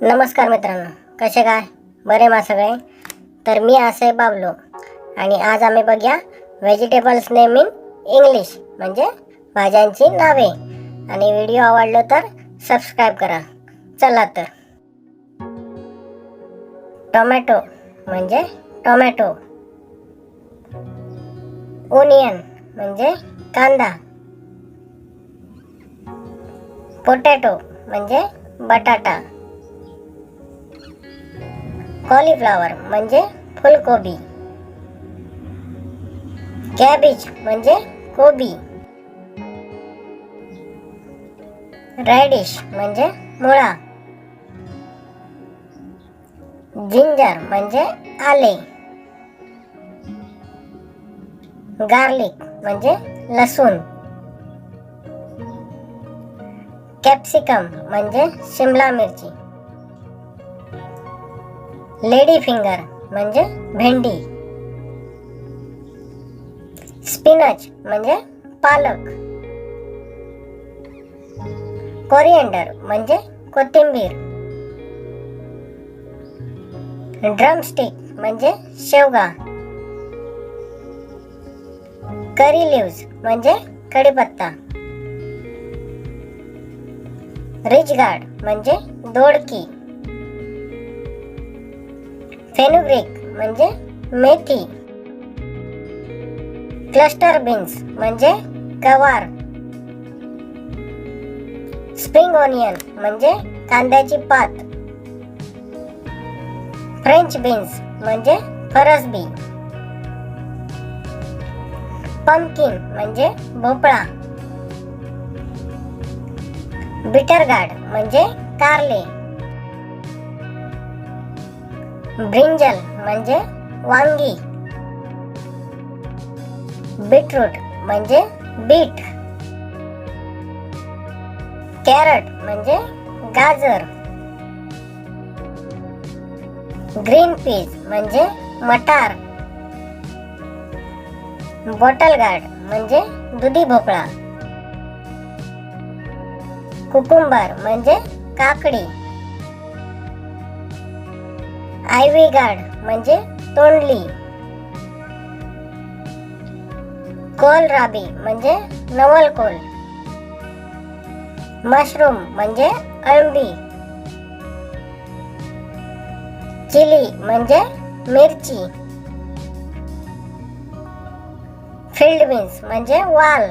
नमस्कार मित्रांनो कसे काय? बरे मा सगळे? तर मी असे बाबलो आणि आज आम्ही बघूया व्हेजिटेबल्स नेम इन इंग्लिश म्हणजे भाज्यांची नावे. आणि व्हिडिओ आवडलो तर सबस्क्राईब करा. चला तर. टोमॅटो म्हणजे टोमॅटो ओनियन म्हणजे कांदा. पोटॅटो म्हणजे बटाटा. कॉलीफ्लावर म्हणजे फुलकोबी. कॅबेज म्हणजे कोबी. रॅडिश म्हणजे मुळा. जिंजर म्हणजे आले. गार्लिक म्हणजे लसूण. कॅप्सिकम म्हणजे शिमला मिरची. लेडी फिंगर म्हणजे भेंडी. स्पिनच म्हणजे पालक. कोरिएंडर म्हणजे कोथिंबीर. ड्रमस्टिक म्हणजे शेवगा. करी लिव्ज म्हणजे कढीपत्ता. रिजगार्ड म्हणजे दोडकी. फेनुग्रीक म्हणजे मेथी. क्लस्टर बीन्स म्हणजे गवार. स्प्रिंग ऑनियन म्हणजे कांद्याची पात. फ्रेंच बीन्स म्हणजे फरसबी. पंपकिन म्हणजे भोपळा. बिटरगार्ड म्हणजे कारले. ब्रिंजल म्हणजे वांगी. बीटरूट म्हणजे बीट. कॅरट म्हणजे गाजर. ग्रीन पीज म्हणजे मटार. बॉटल गार्ड म्हणजे दुधी भोपळा. कुकुंबर म्हणजे काकडी. आयव्ही गार्ड म्हणजे तोंडली. कोल राबी म्हणजे नवलकोल मशरूम म्हणजे अळंबी. चिली म्हणजे मिरची. फ़ील्ड बीन्स म्हणजे वाल.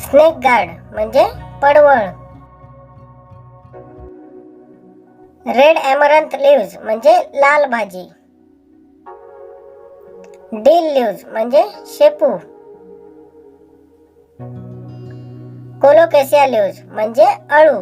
स्नेक गार्ड म्हणजे पडवळ. रेड ॲमरंथ लिव्ज म्हणजे लाल भाजी. डील लिव्ज म्हणजे शेपू. कोलोकेसिया लिव्ज म्हणजे अळू.